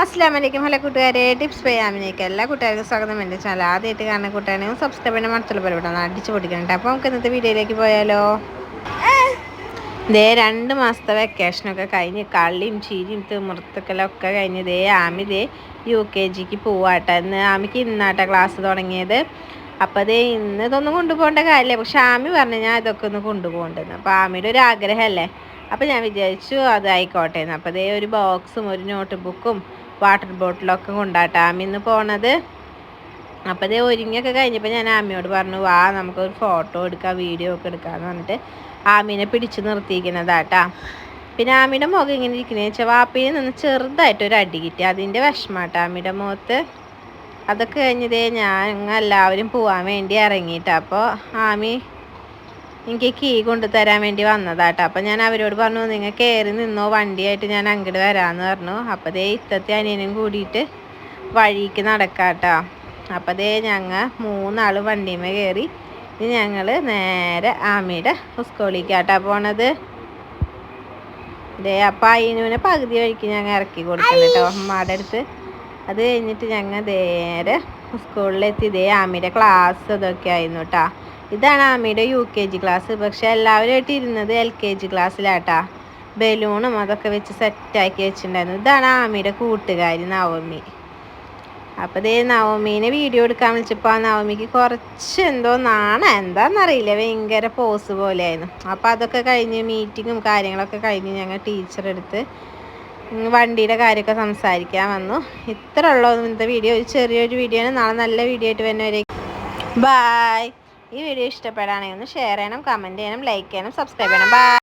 അസ്ലാം വലൈക്കും ഹലോ കൂട്ടുകാരെ ടിപ്സ് ചെയ്യാമിനേക്ക് എല്ലാ കൂട്ടുകാർക്കും സ്വാഗതം. എന്റെ ചാനൽ ആദ്യമായിട്ട് കാണുന്ന കൂട്ടുകാരെയും സബ്സ്ക്രൈബ് ചെയ്യണം മറ്റുള്ള പരിപാടി അടിച്ചു പൊടിക്കണ്ട അപ്പോൾ നമുക്ക് ഇന്നത്തെ വീഡിയോയിലേക്ക് പോയാലോ? ദേ രണ്ട് മാസത്തെ വെക്കേഷനൊക്കെ കഴിഞ്ഞ് കളിയും ചിരിയും ഒക്കെ കഴിഞ്ഞ് ദേ ആമി ദേ യു കെ ജിക്ക് പോവാട്ടെ ഇന്ന് ആമിക്ക് ഇന്നാട്ട ക്ലാസ് തുടങ്ങിയത്. അപ്പോൾ ദേ ഇന്ന് ഇതൊന്നും കൊണ്ടുപോകേണ്ട കാര്യമില്ല. പക്ഷെ ആമി പറഞ്ഞു ഞാൻ ഇതൊക്കെ ഒന്ന് കൊണ്ടുപോകണ്ടെന്ന്. അപ്പോൾ ആമിയുടെ ഒരു ആഗ്രഹമല്ലേ? അപ്പോൾ ഞാൻ വിചാരിച്ചു അതായിക്കോട്ടെ എന്ന്. അപ്പോൾ ദേ ഒരു ബോക്സും ഒരു നോട്ട് ബുക്കും വാട്ടർ ബോട്ടിലൊക്കെ കൊണ്ടാട്ടെ ആമി ഇന്ന് പോണത്. അപ്പോൾ ഇതേ ഒരുങ്ങിയൊക്കെ കഴിഞ്ഞപ്പോൾ ഞാൻ ആമിയോട് പറഞ്ഞു വാ നമുക്കൊരു ഫോട്ടോ എടുക്കാം വീഡിയോ ഒക്കെ എടുക്കാമെന്ന് പറഞ്ഞിട്ട് ആമീനെ പിടിച്ചു നിർത്തിയിരിക്കുന്നതാട്ടാ. പിന്നെ ആമിയുടെ മുഖം ഇങ്ങനെ ഇരിക്കുന്നത് വെച്ചാൽ വാപ്പിയിൽ നിന്ന് ചെറുതായിട്ടൊരു അടി കിട്ടി. അതിന്റെ വിഷമാട്ടാ ആമിയുടെ മുഖത്ത്. അതൊക്കെ കഴിഞ്ഞതേ ഞാൻ എല്ലാവരും പോവാൻ വേണ്ടി ഇറങ്ങിയിട്ടാണ് അപ്പോൾ ആമി എനിക്ക് കീ കൊണ്ടുതരാൻ വേണ്ടി വന്നതാട്ടോ. അപ്പം ഞാൻ അവരോട് പറഞ്ഞു നിങ്ങൾ കയറി നിന്നോ വണ്ടിയായിട്ട് ഞാൻ അങ്ങോട്ട് വരാമെന്ന് പറഞ്ഞു. അപ്പോൾ ദേ ഇത്തത്തെ അനിയനും കൂടിയിട്ട് വഴിക്ക് നടക്കാട്ടോ. അപ്പോൾ ദേ ഞങ്ങൾ മൂന്നാൾ വണ്ടിമേ കയറി ഇനി ഞങ്ങൾ നേരെ ആമിയുടെ സ്കൂളിലേക്കാട്ടാ പോണത്. ദേ അപ്പം അയിനുവിനെ പകുതി വഴിക്ക് ഞങ്ങൾ ഇറക്കി കൊടുക്കണം കേട്ടോ അമ്മയുടെ അടുത്ത്. അത് കഴിഞ്ഞിട്ട് ഞങ്ങൾ നേരെ സ്കൂളിലെത്തി ഇതേ ആമിയുടെ ക്ലാസ് ഇതൊക്കെ ആയിരുന്നു കേട്ടോ ഇതാണ് ആമിയുടെ യു കെ ജി ക്ലാസ് പക്ഷെ എല്ലാവരുമായിട്ട് ഇരുന്നത് എൽ കെ ജി ക്ലാസ്സിലാട്ടാ ബലൂണും അതൊക്കെ വെച്ച് സെറ്റാക്കി വെച്ചിട്ടുണ്ടായിരുന്നു. ഇതാണ് ആമിയുടെ കൂട്ടുകാരി നവമി. അപ്പോൾ ദേ നവമീനെ വീഡിയോ എടുക്കാൻ വിളിച്ചപ്പോൾ ആ നവമിക്ക് കുറച്ച് എന്തോ നാണ എന്താണെന്നറിയില്ല ഭയങ്കര പോസ് പോലെയായിരുന്നു. അപ്പോൾ അതൊക്കെ കഴിഞ്ഞ് മീറ്റിങ്ങും കാര്യങ്ങളൊക്കെ കഴിഞ്ഞ് ഞങ്ങൾ ടീച്ചറെടുത്ത് വണ്ടിയുടെ കാര്യമൊക്കെ സംസാരിക്കാൻ വന്നു. ഇത്ര ഉള്ളൂ ഇന്നത്തെ വീഡിയോ ഒരു ചെറിയൊരു വീഡിയോ ആണ്. നാളെ നല്ല വീഡിയോ ആയിട്ട് വരുന്നവരെ ബായ് ഈ വീഡിയോ ഇഷ്ടപ്പെടുകയാണെങ്കിൽ ഒന്ന് ഷെയർ ചെയ്യണം കമന്റ് ചെയ്യണം ലൈക്ക് ചെയ്യണം സബ്സ്ക്രൈബ് ചെയ്യണം. ബൈ